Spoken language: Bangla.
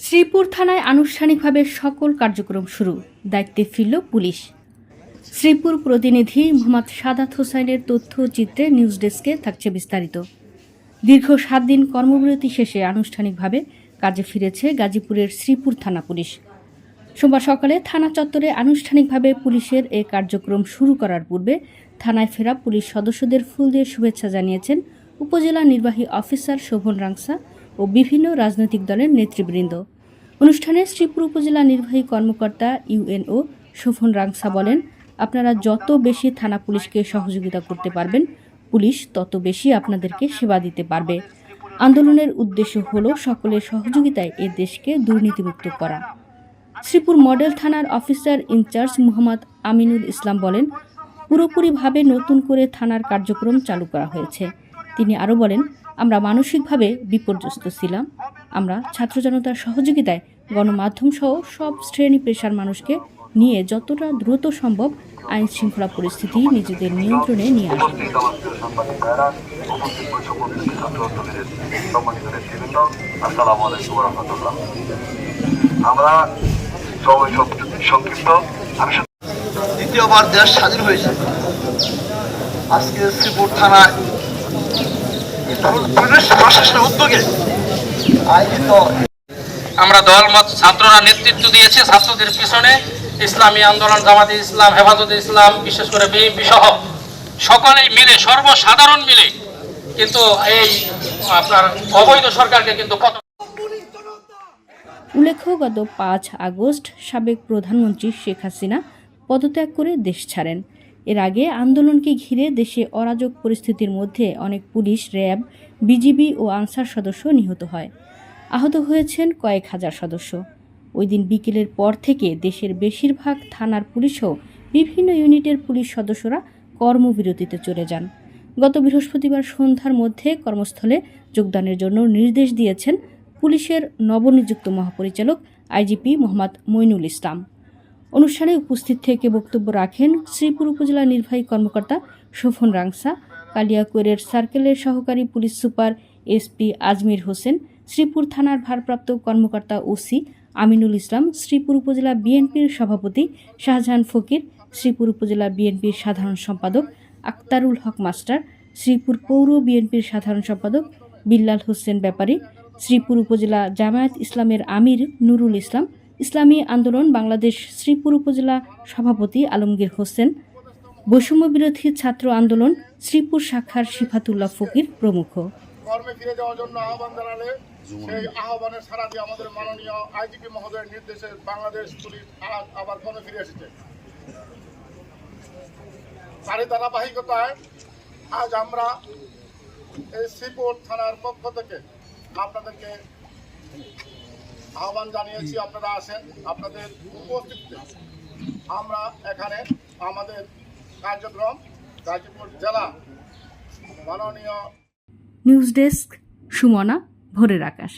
শ্রীপুর থানায় আনুষ্ঠানিকভাবে সকল কার্যক্রম শুরু। দায়িত্বে ফিরল পুলিশ। শ্রীপুর প্রতিনিধি মোহাম্মদ সাদাত হোসাইনের তথ্য চিত্রে নিউজ ডেস্কে থাকছে বিস্তারিত। দীর্ঘ সাত দিন কর্মবিরতি শেষে আনুষ্ঠানিকভাবে কাজে ফিরেছে গাজীপুরের শ্রীপুর থানা পুলিশ। সোমবার সকালে থানা চত্বরে আনুষ্ঠানিকভাবে পুলিশের এ কার্যক্রম শুরু করার পূর্বে থানায় ফেরা পুলিশ সদস্যদের ফুল দিয়ে শুভেচ্ছা জানিয়েছেন উপজেলা নির্বাহী অফিসার শোভন রাংসা ও বিভিন্ন রাজনৈতিক দলের নেতৃবৃন্দ। অনুষ্ঠানে শ্রীপুর উপজেলা নির্বাহী কর্মকর্তা ইউএনও শোভন রাংসা বলেন, আপনারা যত বেশি থানা পুলিশকে সহযোগিতা করতে পারবেন, পুলিশ তত বেশি আপনাদেরকে সেবা দিতে পারবে। আন্দোলনের উদ্দেশ্য হল সকলের সহযোগিতায় এ দেশকে দুর্নীতিমুক্ত করা। শ্রীপুর মডেল থানার officer in charge Mohammad Aminul Islam বলেন, পুরোপুরিভাবে নতুন করে থানার কার্যক্রম চালু করা হয়েছে। তিনি আরও বলেন আমরা মানসিকভাবে বিপর্যস্ত ছিলাম। আমরা ছাত্র জনতার সহযোগিতায় গণমাধ্যম সহ সব শ্রেণি পেশার মানুষকে নিয়ে যতটা দ্রুত সম্ভব আইন শৃঙ্খলা পরিস্থিতি নিজেদের নিয়ন্ত্রণে নিয়ে আসে। আমরা সংক্ষিপ্ত দ্বিতীয়বার দেশ স্বাধীন হয়েছে। আজকে শ্রীপুর থানায় আমরা দলমত ছাত্ররা নেতৃত্ব দিয়েছে, ছাত্রদের পিছনে ইসলামী আন্দোলন, জামাতে ইসলাম, হেফাজতে ইসলাম, বিশেষ করে বিএনপি সহ সকলেই মিলে, সর্বসাধারণ মিলে কিন্তু এই, আপনার অবৈধ সরকারকে কিন্তু কত উল্লেখ্য, গত পাঁচ আগস্ট সাবেক প্রধানমন্ত্রী শেখ হাসিনা পদত্যাগ করে দেশ ছাড়েন। এর আগে আন্দোলনকে ঘিরে দেশে অরাজক পরিস্থিতির মধ্যে অনেক পুলিশ, র্যাব, বিজিবি ও আনসার সদস্য নিহত হয়। আহত হয়েছেন কয়েক হাজার সদস্য। ওই দিন বিকেলের পর থেকে দেশের বেশিরভাগ থানার পুলিশও বিভিন্ন ইউনিটের পুলিশ সদস্যরা কর্মবিরতিতে চলে যান। গত বৃহস্পতিবার সন্ধ্যার মধ্যে কর্মস্থলে যোগদানের জন্য নির্দেশ দিয়েছেন পুলিশের নবনিযুক্ত মহাপরিচালক আইজিপি মোহাম্মদ মইনুল ইসলাম। অনুষ্ঠানে উপস্থিত থেকে বক্তব্য রাখেন শ্রীপুর উপজেলা নির্বাহী কর্মকর্তা শোভন রাংসা, কালিয়াকৈরের সার্কেলের সহকারী police super SP Azmir Hossain, Sreepur থানার ভারপ্রাপ্ত কর্মকর্তা ওসি আমিনুল ইসলাম, শ্রীপুর উপজেলা বিএনপির সভাপতি শাহজাহান ফকির, শ্রীপুর উপজেলা বিএনপির সাধারণ সম্পাদক আক্তারুল হক মাস্টার, শ্রীপুর পৌর বিএনপির সাধারণ সম্পাদক বিল্লাল হোসেন ব্যাপারী, শ্রীপুর উপজেলা জামায়াত ইসলামের আমির নুরুল ইসলাম ইসলামী আন্দোলন বাংলাদেশ শ্রীপুর উপজেলা সভাপতি আলমগীর হোসেন বৈষম্য বিরোধী ছাত্র আন্দোলন শ্রীপুর শাখার সিফাতুল্লাহ ফকির প্রমুখ। কর্মে ফিরে যাওয়ার জন্য আহ্বান জানালে সেই আহ্বানের সারা দিয়ে আমাদের মাননীয় আইজিপি মহোদয়ের নির্দেশে বাংলাদেশ পুলিশ আবার কর্মে ফিরে এসেছে। তারই ধারাবাহিকতায় আজ আমরা এই শ্রীপুর থানার পক্ষ থেকে আপনাদেরকে আহ্বান জানিয়েছি, আপনারা আসেন, আপনাদের উপস্থিতিতে। আমরা এখানে আমাদের কার্যক্রম গাজীপুর জেলা মাননীয় নিউজ ডেস্ক, সুমনা, ভোরের আকাশ।